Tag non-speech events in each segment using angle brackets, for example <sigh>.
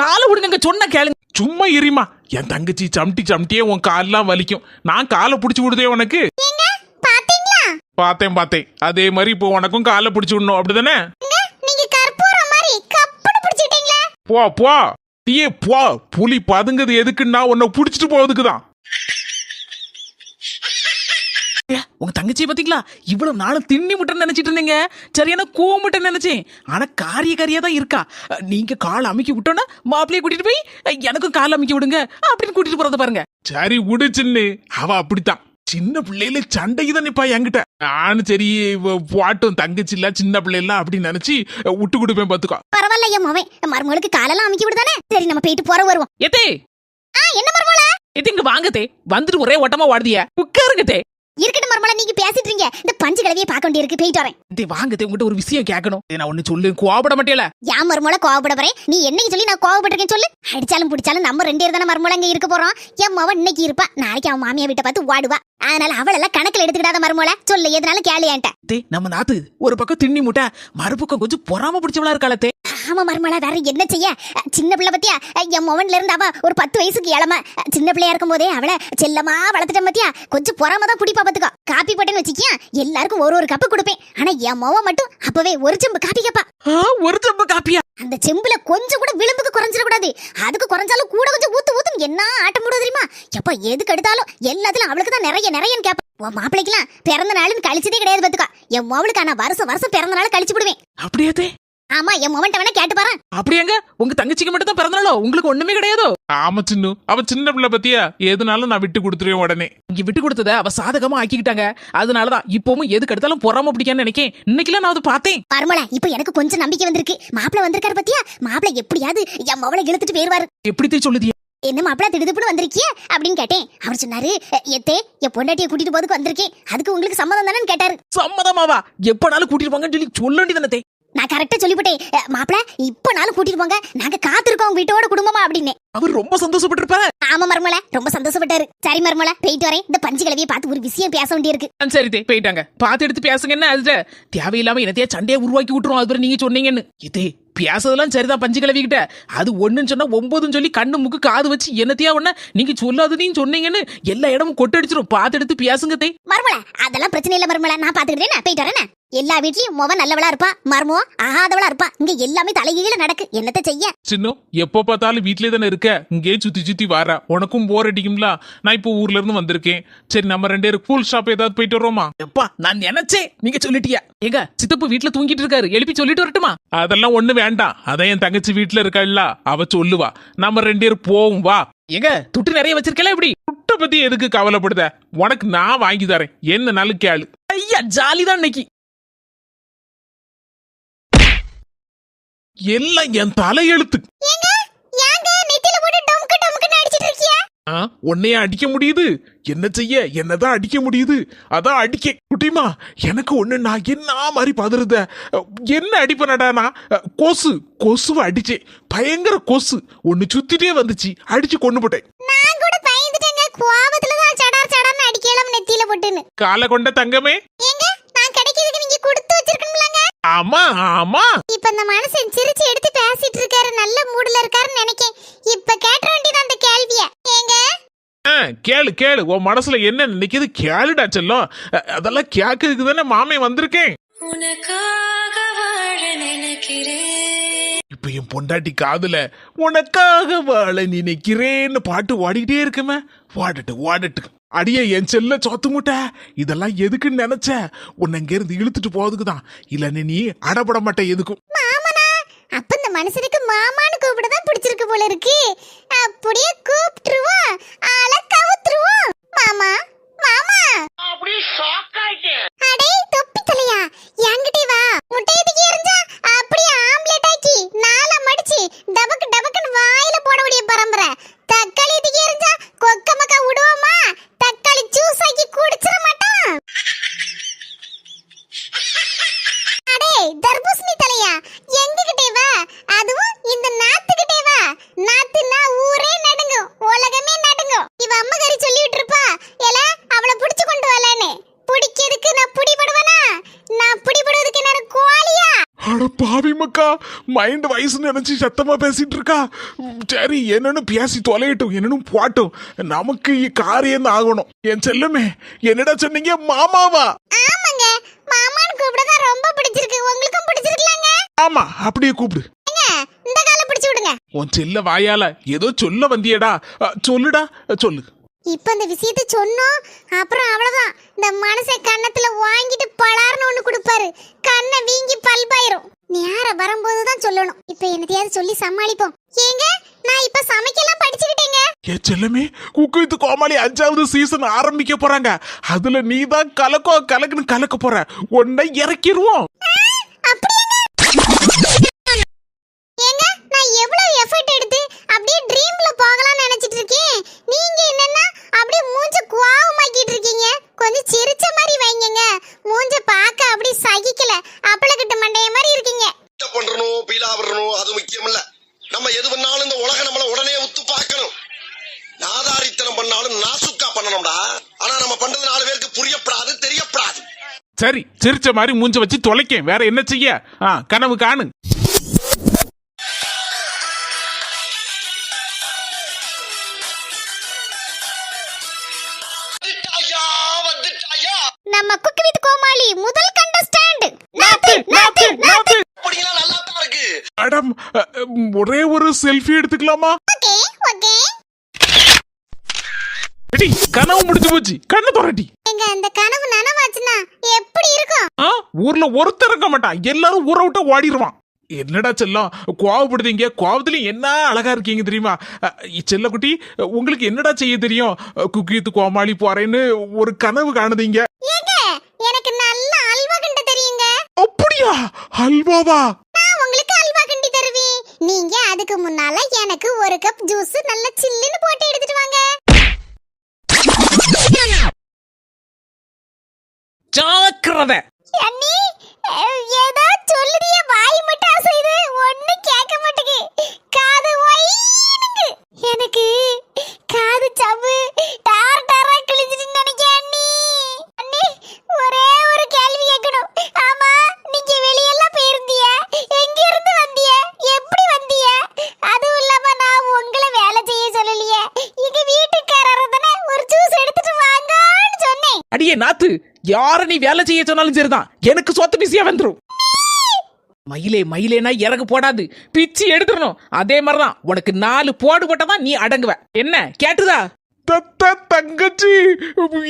காலை விடுங்க சொன்ன கேளுங்க. சும்மா எரியுமா என் தங்கச்சி சம்டி சம்டியே உன் கால்லாம் வலிக்கும். நான் காலை பிடிச்சி விடுதே உனக்கு. பாத்தீங்களா? பார்த்தேன் பார்த்தேன் அதே மாதிரி இப்போ உனக்கும் காலை பிடிச்சி விடணும். அப்படிதானே? நீங்க கற்பூரம் மாதிரி கப்புன்னு பிடிச்சிட்டீங்களா போ போ. டீயே போ. புலி பதுங்குது எதுக்குன்னா உன்னை பிடிச்சிட்டு போவதுக்கு தான் ஏ, உங்க தங்கச்சியை பாத்தீங்களா இவ்வளவு நாளும் திண்ணி முட்டைன்னு நினைச்சிட்டு இருந்தீங்க. சரியான கோமுட்டை நினைச்சேன். ஆனா காரிய காரியா தான் இருக்கா. நீங்க கால் அமுக்கி விட்டோன்னா மாப்பிள்ளைய கூட்டிட்டு போய் எனக்கும் கால் அமுக்கி விடுங்க. அப்படின்னு கூட்டிட்டு போறத பாருங்க. சரி விடு சின்னு. அவ அப்படித்தான். சின்ன பிள்ளையில சண்டைக்கு தான் நிப்பா என்கிட்ட. நானும் சரி போட்டும் தங்கச்சி இல்ல சின்ன பிள்ளைல அப்படின்னு நினைச்சு விட்டு கொடுப்பேன் பாத்துக்கோ. பரவாயில்ல என் மவன் மருமகளுக்கு காலெல்லாம் அமுக்கி விடுதானே? சரி நம்ம போயிட்டு போற வருவோம். எத்தே! ஆ என்ன மருமகள? எத்தே இங்க வாங்கத்தே வந்துட்டு ஒரே ஓட்டமா வாடுதிய உட்காருங்கத்தே இருக்கட்டும் மருமகள நீங்க பேசிட்டு இருக்கீங்க இந்த பஞ்சு கிளவியை பார்க்க வேண்டியிருக்கு. போயிட்டு வரேன். தே வாங்கத்தே உங்ககிட்ட ஒரு விஷயம் கேட்கணும். ஏய், நான் ஒண்ணு சொல்லு. கோபப்பட மாட்டேல. ஏன் மருமகள கோவப்பட போறேன் நீ என்னைக்கு சொல்லி நான் கோவப்பட்டிருக்கேன் சொல்லு. அடிச்சாலும் பிடிச்சாலும் நம்ம ரெண்டு பேர் தானே இங்க இருக்க போறோம். என் மவன் இன்னைக்கு இருப்பா. நாளைக்கு அவன் மாமியா வீட்டை பார்த்து ஓடுவா. அதனால அவளெல்லாம் கணக்குல எடுத்துக்கிடாத மருமகள சொல்லு எதனாலும் கேளு என்கிட்ட. தே நம்ம நாத்து ஒரு பக்கம் திண்ணி முட்டை மறுபக்கம் கொஞ்சம் பொறாம பிடிச்சவளா இருக்காளத்தே ஆமா மருமகள வேற என்ன செய்ய? சின்ன பிள்ளை பத்தியா? என் மொவன்ல இருந்து அவ ஒரு பத்து வயசுக்கு இளம சின்ன பிள்ளையா இருக்கும் போதே அவளை செல்லமா வளர்த்துட்டேன் பத்தியா? கொஞ்சம் பொறாம தான் குடிப்பா பாத்துக்கோ. காப்பி போட்டேன்னு வச்சுக்கியா எல்லாருக்கும் ஒரு ஒரு கப்பு கொடுப்பேன். ஆனா என் மொவன் மட்டும் அப்பவே ஒரு செம்பு காப்பி கேப்பா. ஆ, ஒரு செம்பு காப்பியா? அந்த செம்புல கொஞ்சம் கூட விளிம்புக்கு குறைஞ்சிட கூடாது அதுக்கு குறைஞ்சாலும் கூட கொஞ்சம் ஊத்து ஊத்துன்னு என்ன ஆட்டம் போடுவது தெரியுமா? எப்ப எதுக்கு எடுத்தாலும் எல்லாத்துலயும் அவளுக்கு தான் நிறைய நிறையன்னு கேப்பா. உன் மாப்பிள்ளைக்கெல்லாம் பிறந்த நாளுன்னு கழிச்சதே கிடையாது பாத்துக்கா. என் மொவளுக்கு ஆனா வருஷம் வருஷம் பிறந்த நாள் கழிச்சு விடுவேன். அப்படியே ஆமா என் மொவன்ட்ட வேணா கேட்டு பாரு அப்படியாங்க உங்க தங்கச்சிக்கு மட்டும் தான் பிறந்தனாலோ உங்களுக்கு ஒண்ணுமே கிடையாதோ? ஆமா சின்னு. அவ சின்ன பிள்ளை பத்தியா? எதுனாலும் நான் விட்டு கொடுத்துருவேன் உடனே. இங்க விட்டு கொடுத்தத அவ சாதகமா ஆக்கிக்கிட்டாங்க. அதனாலதான் இப்பவும் எதுக்கு எடுத்தாலும் பொறாம பிடிக்கான்னு நினைக்கேன். இன்னைக்கெல்லாம் நான் அதை பார்த்தேன். மருமல இப்ப எனக்கு கொஞ்சம் நம்பிக்கை வந்திருக்கு. மாப்பிள வந்திருக்காரு பத்தியா? மாப்பிள எப்படியாவது என் மவளை இழுத்துட்டு போயிருவாரு. எப்படி சொல்லுதிய என்ன மாப்பிள திடுதுப்புன்னு வந்திருக்கிய? அப்படின்னு கேட்டேன். அவர் சொன்னாரு "எ, எத்தே என் பொண்டாட்டியை கூட்டிட்டு போறதுக்கு வந்திருக்கேன். அதுக்கு உங்களுக்கு சம்மதம் தானேன்னு கேட்டாரு. சம்மதமாவா? எப்பனாலும் கூட்டிட்டு போங்கன்னு சொல்லி சொல்ல வேண்டியதானே நான் கரெக்டா சொல்லிவிட்டேன். "எ, மாப்பிள இப்ப நாளும் கூட்டிட்டு போங்க. நாங்க காத்திருக்கோம் வீட்டோட குடும்பமா அப்படின்னு. அவர் ரொம்ப சந்தோஷப்பட்டிருப்பாரு. ஆமா மருமல ரொம்ப சந்தோஷப்பட்டாரு. சரி மருமல போயிட்டு வரேன். இந்த பஞ்சு கிளவியை பார்த்து ஒரு விஷயம் பேச வேண்டியிருக்கு. சரி தே போயிட்டாங்க. பார்த்து எடுத்து பேசுங்க என்ன அதுல தேவையில்லாம என்னத்தையா சண்டையை உருவாக்கி விட்டுரும் அது பிறகு நீங்க சொன்னீங்கன்னு. இதே பேசுறதெல்லாம் சரிதான் பஞ்சு கிளவிக்கிட்ட அது ஒண்ணுன்னு சொன்னா ஒன்பதுன்னு சொல்லி கண்ணு முக்கு காது வச்சு என்னத்தையா ஒண்ணு நீங்க சொல்லாததையும் சொன்னீங்கன்னு எல்லா இடமும் கொட்டடிச்சிரும். பார்த்து எடுத்து பேசுங்க தே. மருமல அதெல்லாம் பிரச்சனை இல்ல மருமல நான் பாத்துக்கிட்டேன் போயிட்டு வரேன் எல்லா வீட்லயும் முவ நல்லவளா இருப்பா மருமோ ஆகாதவளா இருப்பா இங்க எல்லாமே தலைகீழ நடக்கு. என்னத்த செய்ய? சின்னு எப்போ பார்த்தாலும் வீட்லயே தானே இருக்க? இங்கேயே சுத்தி சுத்தி வாரா. உனக்கும் போர் அடிக்கும்ல? நான் இப்போ ஊர்ல இருந்து வந்திருக்கேன். சரி நம்ம ரெண்டு பேரும் கூல் ஷாப் ஏதாவது போயிட்டு வரோமா எப்பா நான் நினைச்சேன் நீங்க சொல்லிட்டியா? ஏங்க சித்தப்பு வீட்டுல தூங்கிட்டு இருக்காரு. எழுப்பி சொல்லிட்டு வரட்டுமா? அதெல்லாம் ஒண்ணு வேண்டாம். அதான் என் தங்கச்சி வீட்ல இருக்காள்ல அவ சொல்லுவா. நம்ம ரெண்டு பேரும் போவோம் வா. ஏங்க துட்டு நிறைய வச்சிருக்கல இப்படி? புட்டை பத்தி எதுக்கு கவலைப்படுத? உனக்கு நான் வாங்கி தரேன். என்ன நாளும் கேளு. ஐயா ஜாலி தான் இன்னைக்கு. எல்லாம் என் தலையெழுத்து. உன்னைய அடிக்க முடியுது. என்ன செய்ய? என்னதான் அடிக்க முடியுது? அதான் அடிக்க. குட்டிமா எனக்கு ஒண்ணு நான் என்ன மாதிரி பதறுத? என்ன அடிப்பனடா நான்? கொசு கொசுவை அடிச்சேன் பயங்கர கொசு. ஒன்னு சுத்திட்டே வந்துச்சு. அடிச்சு கொண்டு போட்டேன். காலை கொண்ட தங்கமே. ஏங்க நான் கிடைக்கிறதுக்கு நீங்க கொடுத்து வச்சிருக்கணும்லங்க? ஆமா ஆமா. இப்ப இந்த மனுஷன் சிரிச்சு எடுத்து பேசிட்டு இருக்காரு நல்ல மூடுல இருக்காருன்னு நினைக்கேன். இப்ப கேட்ட வேண்டியது அந்த கேள்விய. ஏங்க? ஆ, கேளு கேளு. உன் மனசுல என்ன நினைக்குது? கேளுடா செல்லம். அதெல்லாம் கேட்கறதுக்கு தானே மாமே வந்திருக்கேன். உனக்காக வாழ நினைக்கிறேன். இப்ப என் பொண்டாட்டி காதுல உனக்காக வாழ நினைக்கிறேன்னு பாட்டு ஓடிக்கிட்டே இருக்குமே. வாடட்டு வாடட்டு. அடியே என் செல்ல சொத்து முட்டை. இதெல்லாம் எதுக்குன்னு நினைச்ச? உன்னை இங்க இருந்து இழுத்துட்டு போறதுக்கு தான். இல்லன்னு நீ அடப்பட மாட்டே எதுக்கும். மாமனா அப்ப இந்த மனுஷனுக்கு மாமான்னு கூப்பிட தான் பிடிச்சிருக்கு போல இருக்கு. அப்படியே கூப்பிட்டுருவோம் ஆள கவுத்துருவோம் மாமா மாமா. அடே தொப்பி தலையா. என்கிட்டே அடே தர்பூசணி தலையா? எங்ககிட்டே வா. அதுவும் இந்த நாத்துக்கிட்டே வா. நாத்துனா ஊரே நடுங்கும். உலகமே நடுங்கும். இவ அம்மா கறி சொல்லிட்டு இருப்பா ஏல அவளை புடிச்சு கொண்டு வரலன்னு. பிடிக்கிறதுக்கு நான் பிடிபடுவனா? நான் பிடிபடுவதுக்கு என்ன கோழியா? அடப்பா பாவி மக்கா மைண்ட் வயசு நினைச்சு சத்தமா பேசிட்டு இருக்கா சரி என்னன்னு பேசி தொலையட்டும் என்னன்னு போட்டும். நமக்கு காரியம் ஆகணும். என் செல்லமே என்னடா சொன்னீங்க? மாமாவா? ஆமாங்க. கூப்பிடதான் ரொம்ப பிடிச்சிருக்கு. உங்களுக்கும் பிடிச்சிருக்கலாங்க. ஆமா அப்படியே கூப்பிடு. இந்த காலை பிடிச்சு விடுங்க. உன் செல்ல வாயால ஏதோ சொல்ல வந்தியடா. சொல்லுடா சொல்லு. இப்ப இந்த விஷயத்த சொன்னோம் அப்புறம் அவ்வளவுதான். இந்த மனுஷன் கன்னத்துல வாங்கிட்டு பலார்னு ஒண்ணு கொடுப்பாரு. கண்ணை வீங்கி பல்பாயிரும். நேரம் வரும்போது தான் சொல்லணும். இப்ப என்னத்தையாவது சொல்லி சமாளிப்போம். ஏங்க நான் இப்ப ஏ செல்லமே குக்கு வித்து கோமாளி அஞ்சாவது சீசன் ஆரம்பிக்க போறாங்க. அதுல நீ தான் கலக்கோ கலக்குன்னு கலக்க போற. உன்னை இறக்கிடுவோம் ஏங்க நான் எவ்வளவு எஃபர்ட் எடுத்து அப்படியே ட்ரீம்ல போகலாம்னு நினைச்சிட்டு இருக்கேன் நீங்க என்னன்னா அப்படியே மூஞ்ச குவாவமாக்கிட்டு இருக்கீங்க கொஞ்சம் சிரிச்ச மாதிரி வைங்கங்க மூஞ்ச பார்க்க அப்படி சகிக்கல அப்பளக்கிட்ட மண்டைய மாதிரி இருக்கீங்க என்ன பண்றணும் பீலா விடணும் அது முக்கியம் இல்ல நம்ம எது பண்ணாலும் இந்த உலக நம்மள உடனே உத்து பார்க்கணும் நாதாரித்தனம் பண்ணாலும் நாசுக்கா பண்ணணும்டா ஆனா நம்ம பண்றது. நாலு பேருக்கு புரியப்படாது தெரியப்படாது. சரி சிரிச்ச மாதிரி மூஞ்ச வச்சு தொலைக்கேன். வேற என்ன செய்ய? ஆ கனவு காணு. நம்ம குக்கு வித் கோமாளி முதல் கண்டஸ்டன்ட் நாத்து நாத்து நாத்து அப்படிங்களா நல்லா தான் இருக்கு. மேடம் ஒரே ஒரு செல்ஃபி எடுத்துக்கலாமா? Okay okay. எடி கனவு முடிஞ்சு போச்சு. கண்ணு தொரட்டி எங்க அந்த கனவு நனவாச்சுன்னா எப்படி இருக்கும்? ஆ ஊர்ல ஒருத்தர் இருக்க மாட்டான் எல்லாரும் ஊரை விட்டு ஓடிடுவான் என்னடா செல்லம் கோவப்படுதீங்க? கோவத்துல என்ன அழகா இருக்கீங்க தெரியுமா? செல்லக்குட்டி உங்களுக்கு என்னடா செய்ய தெரியும்? குக்கித்து கோமாளி போறேன்னு ஒரு கனவு காணுதீங்க. எனக்கு நல்ல அல்வா கிண்ட தெரியுங்க. அப்படியா? அல்வாவா? நான் உங்களுக்கு அல்வா கிண்டி தருவேன். நீங்க அதுக்கு முன்னால எனக்கு ஒரு கப் ஜூஸ் நல்ல சில்லுன்னு போட்டு எடுத்துட்டு வாங்க. ஜாக்கிரதை யார நீ வேலை செய்ய சொன்னாலும் சரிதான். எனக்கு சொத்து பிசியா வந்துரும். மயிலே மயிலேனா இறகு போடாது. பிச்சு எடுத்துடணும். அதே மாதிரிதான். உனக்கு நாலு போடு போட்டாதான் நீ அடங்குவ. என்ன? கேட்டுதா? தங்கச்சி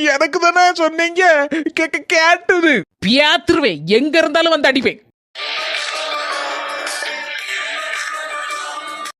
எனக்கு தானே சொன்னீங்க. கேட்டது. பியாத்துருவேன் எங்க இருந்தாலும் வந்து அடிப்பேன்.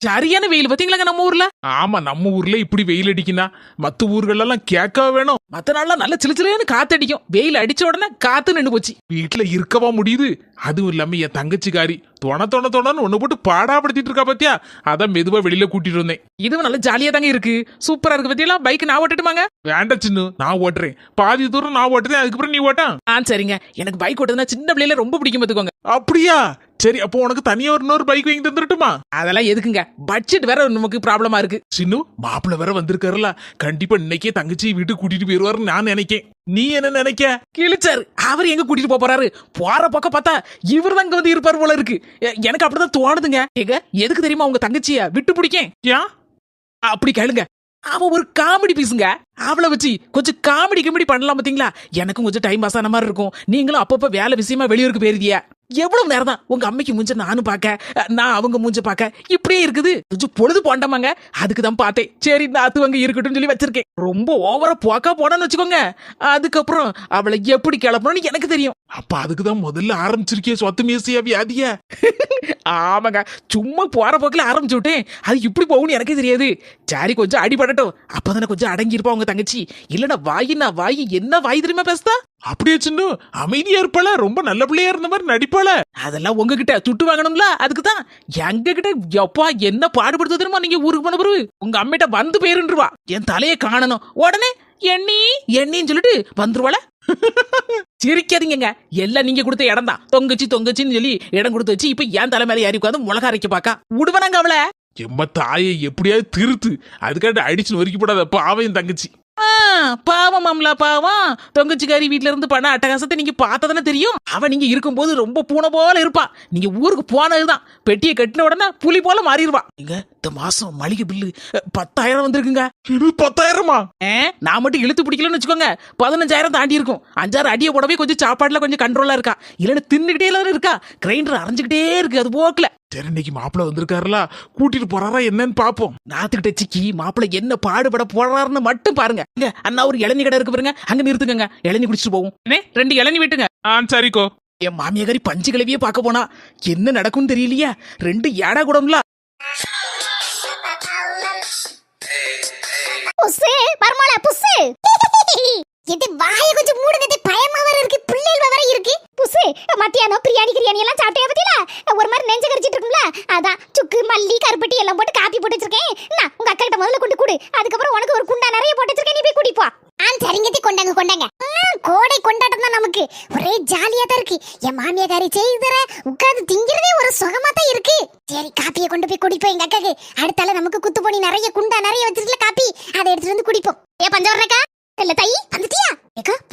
சரியான வெயில் பாத்தீங்களாங்க நம்ம ஊர்ல? ஆமா நம்ம ஊர்ல இப்படி வெயில் அடிக்கினா மத்த ஊர்கள் எல்லாம் கேட்க வேணும். மத்த நாள்லாம் நல்ல சிலு சிலுன்னு காத்தடிக்கும். வெயில் அடிச்ச உடனே காத்து நின்னு போச்சு. வீட்டுல இருக்கவா முடியுது? அதுவும் இல்லாம என் தங்கச்சிக்காரி தொண தொண தொணன்னு ஒண்ணு போட்டு பாடாப்படுத்திட்டு இருக்கா பாத்தியா? அதான் மெதுவா வெளியில கூட்டிட்டு வந்தேன். இதுவும் நல்ல ஜாலியா தாங்க இருக்கு. சூப்பரா இருக்கு பத்தியெல்லாம் பைக் நான் ஓட்டட்டுமாங்க? வேண்டாம் சின்னு நான் ஓட்டுறேன். பாதி தூரம் நான் ஓட்டுறேன் அதுக்கப்புறம் நீ ஓட்டான் ஆ சரிங்க. எனக்கு பைக் ஓட்டுறதுனா சின்ன பிள்ளையில ரொம்ப பிடிக்கும் பாத்துக்கோங்க. அப்படியா? சரி அப்போ உனக்கு தனியா ஒரு இன்னொரு பைக் வாங்கி தந்துட்டுமா அதெல்லாம் எதுக்குங்க? பட்ஜெட் வேற நமக்கு ப்ராப்ளமா இருக்கு. சின்னு மாப்பிள்ள வேற வந்திருக்காருல. கண்டிப்பா இன்னைக்கே தங்கச்சி வீட்டுக்கு கூட்டிட்டு போயிருவாருன்னு நான் நினைக்கேன். நீ என்ன நினைக்க? கிழிச்சாரு. அவர் எங்க கூட்டிட்டு போறாரு? போற பக்கம் பார்த்தா இவர் தான் வந்து இருப்பார் போல இருக்கு. எனக்கு அப்படிதான் தோணுதுங்க. ஏங்க எதுக்கு தெரியுமா உங்க தங்கச்சிய விட்டு பிடிக்கேன்? ஏன்? அப்படி கேளுங்க. அவ ஒரு காமெடி பீஸுங்க அவளை வச்சு கொஞ்சம் காமெடி கிமெடி பண்ணலாம் பார்த்தீங்களா எனக்கும் கொஞ்சம் டைம் பாஸ் ஆன மாதிரி இருக்கும். நீங்களும் அப்பப்போ வேலை விஷயமா வெளியூருக்கு போயிருந்தியா எவ்வளவு நேரம் தான் உங்க அம்மைக்கு மூஞ்ச நானும் பார்க்க நான் அவங்க மூஞ்ச பார்க்க இப்படியே இருக்குது. கொஞ்சம் பொழுது போண்டமாங்க. அதுக்கு தான் பார்த்தேன். சரி இந்த அத்துவங்க இருக்கட்டும் சொல்லி வச்சிருக்கேன். ரொம்ப ஓவரா போக்கா போனான்னு வச்சுக்கோங்க. அதுக்கப்புறம் அவளை எப்படி கிளப்பணும்னு எனக்கு தெரியும். அப்ப அதுக்குதான் முதல்ல ஆரம்பிச்சிருக்கிய சொத்து மேசியா வியாதிய. ஆமாங்க. சும்மா போற போக்கில் ஆரம்பிச்சு விட்டேன். அது இப்படி போகும்னு எனக்கே தெரியாது. சரி கொஞ்சம் அடிபடட்டும். அப்பதானே கொஞ்சம் அடங்கி இருப்பா உங்க தங்கச்சி. இல்லனா வாயினா வாய் என்ன வாய் தெரியுமா பேசுதா? அப்படியே சின்னு அமைதியா இருப்பாள? ரொம்ப நல்ல பிள்ளையா இருந்த மாதிரி நடிப்பாள? அதெல்லாம் உங்ககிட்ட துட்டு வாங்கணும்ல? அதுக்கு தான் எங்க கிட்ட எப்பா என்ன பாடுபடுத்த தெரியுமா நீங்க ஊருக்கு போன பிறகு? உங்க அம்மிட்ட வந்து போயிருந்துருவா என் தலையை காணணும். உடனே எண்ணி எண்ணின்னு சொல்லிட்டு வந்துருவாள? <laughs> சிரிக்காதீங்கங்க. எல்லாம் நீங்க கொடுத்த இடம் தான். தொங்கச்சி தொங்கச்சின்னு சொல்லி இடம் கொடுத்து வச்சு இப்ப என் தலை மேல ஏறி உட்காந்து மிளகா அரைக்க பாக்கா. விடுவானாங்க அவளை. எம்ம தாயை எப்படியாவது திருத்து. அதுக்காண்டி அடிச்சு நொறுக்கி போடாத பாவையும் தங்கச்சி. பாவம் மாமலா பாவம். தொங்கச்சிக்காரி வீட்ல இருந்து பண்ண அட்டகாசத்தை நீங்க பார்த்ததானே தெரியும்? அவ நீங்க இருக்கும்போது ரொம்ப பூனை போல இருப்பா. நீங்க ஊருக்கு போனதுதான். பெட்டியை கட்டின உடனே புலி போல மாறிடுவா. இங்க இந்த மாசம் மளிகை பில்லு பத்தாயிரம் வந்திருக்குங்க. பத்தாயிரமா? நான் மட்டும் இழுத்து பிடிக்கலன்னு வச்சுக்கோங்க. பதினஞ்சாயிரம் தாண்டி இருக்கும். அஞ்சாறு அடியை போடவே கொஞ்சம் சாப்பாடுல கொஞ்சம் கண்ட்ரோலா இருக்கா. இல்லைன்னு தின்னுகிட்டே இருக்கா. கிரைண்டர் அரைஞ்சுக்கிட்டே இருக்கு. அது போக்கல. சரி இன்னைக்கு மாப்பிள்ள வந்திருக்காருல? கூட்டிட்டு போறாரா என்னன்னு பாப்போம். நாத்துக்கிட்ட சிக்கி மாப்பிள்ளை என்ன பாடுபட போறாருன்னு மட்டும் பாருங்க. இங்க அண்ணா ஒரு இளநீ கடை இருக்கு பாருங்க. அங்க நிறுத்துங்க இளநீ குடிச்சிட்டு போவோம். ரெண்டு இளநீ விட்டுங்க. ஆ சரிக்கோ. என் மாமியாரி பஞ்சு கிளவியே பார்க்க போனா என்ன நடக்கும்னு தெரியலையா. ரெண்டு ஏடா கூடம்ல. புஸ்ஸு பரமால புஸ்ஸு இது வாய கொஞ்சம் மூடுங்க இது பயமா வர இருக்கு பிள்ளைகள் வர இருக்கு புஸ்ஸு மத்தியானம் பிரியாணி கிரியாணி எல்லாம் சாப்பிட்டே பத்தியில? ஒரு மாதிரி நெஞ்ச கரிச்சிட்டு இருக்கும்ல? அதான் சுக்கு மல்லி கருப்பட்டி எல்லாம் போட்டு காப்பி போட்டு வச்சிருக்கேன். நான் உங்க அக்கா கிட்ட முதல்ல கொண்டு கூடு. அதுக்கப்புறம் உனக்கு ஒரு குண்டா நிறைய போட்டு வச்சிருக்கேன் நீ போய் குடிப்பா ஆ சரிங்கத்தி கொண்டாங்க கொண்டாங்க. கோடை கொண்டாட்டம் தான் நமக்கு. ஒரே ஜாலியா தான் இருக்கு. என் மாமியாரி செய்துற உட்கார்ந்து திங்கிறதே ஒரு சுகமா தான் இருக்கு. சரி காப்பியை கொண்டு போய் குடிப்போம் எங்க அக்காக்கு. அடுத்தால நமக்கு குத்து பொடி நிறைய குண்டா நிறைய வச்சிருக்கல காப்பி. அதை எடுத்துட்டு வந்து குடிப்போம். ஏ பஞ்சவரக்கா இல்ல தை வந்துட்டியா?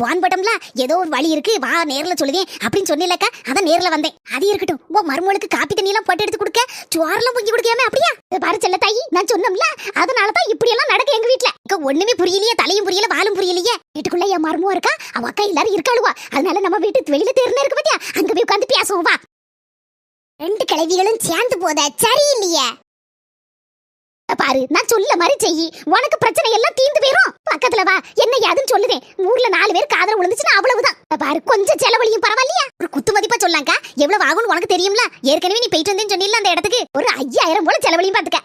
போன் பட்டம்ல ஏதோ ஒரு வழி இருக்கு வா நேர்ல சொல்லுவேன் அப்படின்னு சொன்னிலக்கா அதான் நேர்ல வந்தேன். அது இருக்கட்டும். உன் மருமகளுக்கு காப்பி தண்ணி எல்லாம் போட்டு எடுத்து கொடுக்க சுவாரெல்லாம் பொங்கி கொடுக்காம அப்படியா? பாரு செல்ல தாயி நான் சொன்னோம்ல அதனால தான் இப்படி எல்லாம் நடக்கு எங்க வீட்ல. அக்கா ஒண்ணுமே புரியலையே தலையும் புரியல வாலும் புரியலையே. வீட்டுக்குள்ள என் மருமும் இருக்கா? அவ அக்கா எல்லாரும் இருக்காளுவா. அதனால நம்ம வீட்டு வெளியில தேர்ந்தே இருக்கு பாத்தியா? அங்க போய் உட்காந்து பேசுவோம் வா. ரெண்டு கிழவிகளும் சேர்ந்து போத? சரியில்லையே. பாரு நான் சொல்ல மாதிரி செய் உனக்கு பிரச்சனை எல்லாம் தீந்து போயிரும். பக்கத்துல வா என்ன யாதுன்னு சொல்லுதேன் ஊர்ல நாலு பேர் காதல விழுந்துச்சுன்னா அவ்வளவுதான். பாரு கொஞ்சம் செலவழியும் பரவாயில்லையா? ஒரு குத்து மதிப்பா சொல்லாங்க. எவ்வளவு ஆகும்னு உனக்கு தெரியும்ல? ஏற்கனவே நீ போயிட்டு வந்தேன்னு சொன்னில அந்த இடத்துக்கு. ஒரு ஐயாயிரம் போல செலவழியும் பாத்துக்க.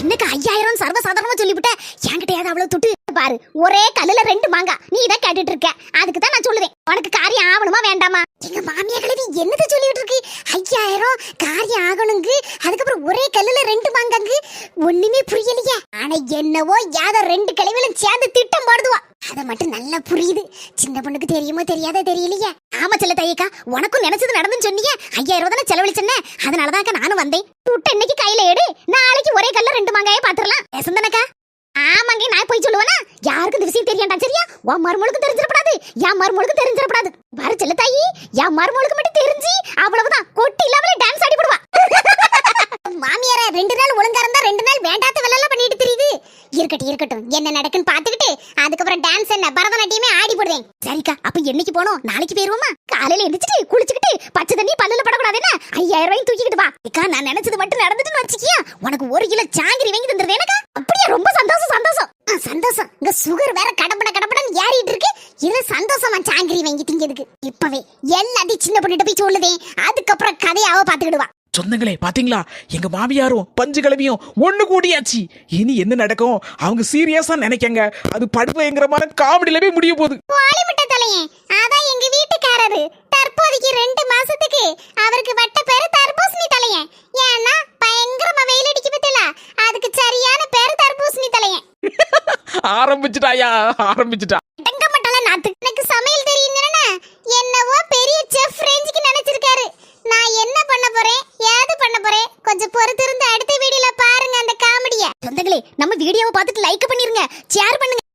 என்னக்கு ஐயாயிரம் சர்வசாதாரணமா சொல்லிவிட்ட? என்கிட்ட ஏதாவது அவ்வளவு துட்டு? பாரு ஒரே கல்லுல ரெண்டு மாங்கா. நீ தான் கேட்டுட்டு இருக்க. அதுக்கு தான் நான் சொல்லுவேன் உனக்கு காரியம் ஆகணுமா வேண்டாமா? எங்க மாமியா கிழவி என்னது நேரம் காரியம் ஆகணுங்கு அதுக்கப்புறம் ஒரே கல்லுல ரெண்டு மாங்காங்க. ஒண்ணுமே புரியலையே. ஆனா என்னவோ யாத ரெண்டு கிழவிலும் சேர்ந்து திட்டம் போடுதுவா. அத மட்டும் நல்லா புரியுது. சின்ன பொண்ணுக்கு தெரியுமோ தெரியாத தெரியலையே. ஆமா செல்ல தையக்கா உனக்கும் நினைச்சது நடந்துன்னு சொன்னீங்க ஐயாயிரம் ரூபா தானே செலவழிச்சேன்னே. அதனாலதான் நானும் வந்தேன். துட்டு இன்னைக்கு கையில எடு. நாளைக்கு ஒரே கல்ல ரெண்டு மாங்காயே பாத்துரலாம். பேசுந்தனக்கா ஆமாங்க போய் சொல்லுவானா? யாருக்கும் இந்த விஷயம் தெரியண்டா சரியா? உன் மருமகளுக்கு தெரிஞ்சிடப்படாது. என் மருமகளுக்கு தெரிஞ்சிடப்படாது. வர செல்ல தாயி என் மருமகளுக்கு மட்டும் தெரிஞ்சு அவ்வளவுதான். கொட்டி இல்லாமலே டான்ஸ் ஆடி போடுவா. <laughs> மாமியார ரெண்டு நாள் ஒழுங்கா இருந்தா ரெண்டு நாள் வேண்டாத வேலை பண்ணிட்டு தெரியுது. இருக்கட்டும் இருக்கட்டும். என்ன நடக்குன்னு பாத்துக்கிட்டு அதுக்கப்புறம் டான்ஸ் என்ன பரதநாட்டியமே ஆடி போடுவேன். சரிக்கா அப்ப என்னைக்கு போனோம்? நாளைக்கு போயிருவோமா? காலையில எந்திரிச்சிட்டு குளிச்சுக்கிட்டு பச்சை தண்ணி பல்லுல படக்கூடாது என்ன? ஐயாயிரம் ரூபாய் தூக்கிக்கிட்டு வா. அக்கா நான் நினைச்சது மட்டும் நடந்துட்டுன்னு வச்சுக்கியா? உனக்கு ஒரு கிலோ சாங்கிரி வாங்கி தந்துருது எனக்கா? அப்படியே ரொம்ப சந்தோஷம் சந்தோஷம். சந்தோஷம். இங்க சுகர் வேற கடப்பட கடப்படன்னு ஏறிட்டு இருக்கு. இது சந்தோஷமா ஜாங்கிரி வாங்கி திங்கிறதுக்கு. இப்பவே எல்லாத்தையும் சின்ன பொண்ணுகிட்ட போய் சொல்லுதேன் அதுக்கப்புறம் கதையாவ பாத்துக்கிடுவா சொந்தங்களே பாத்தீங்களா? எங்க மாமியாரும் பஞ்சு கிளவியும் ஒண்ணு கூடியாச்சு. இனி என்ன நடக்கும்? அவங்க சீரியஸா நினைக்கங்க. அது படுப்பயங்கரமான காமெடியில போய் முடிய போகுது. தலையன் அதான் எங்க வீட்டுக்காரரு தற்போதைக்கு ரெண்டு மாசத்துக்கு அவருக்கு வட்ட பேரு தர்பூசணி தலையன் ஏன்னா பயங்கரமா வெயில் அடிக்க பத்தில அதுக்கு சரியான பேரு தர்பூசணி தலையன் ஆரம்பிச்சுட்டாயா ஆரம்பிச்சுட்டா.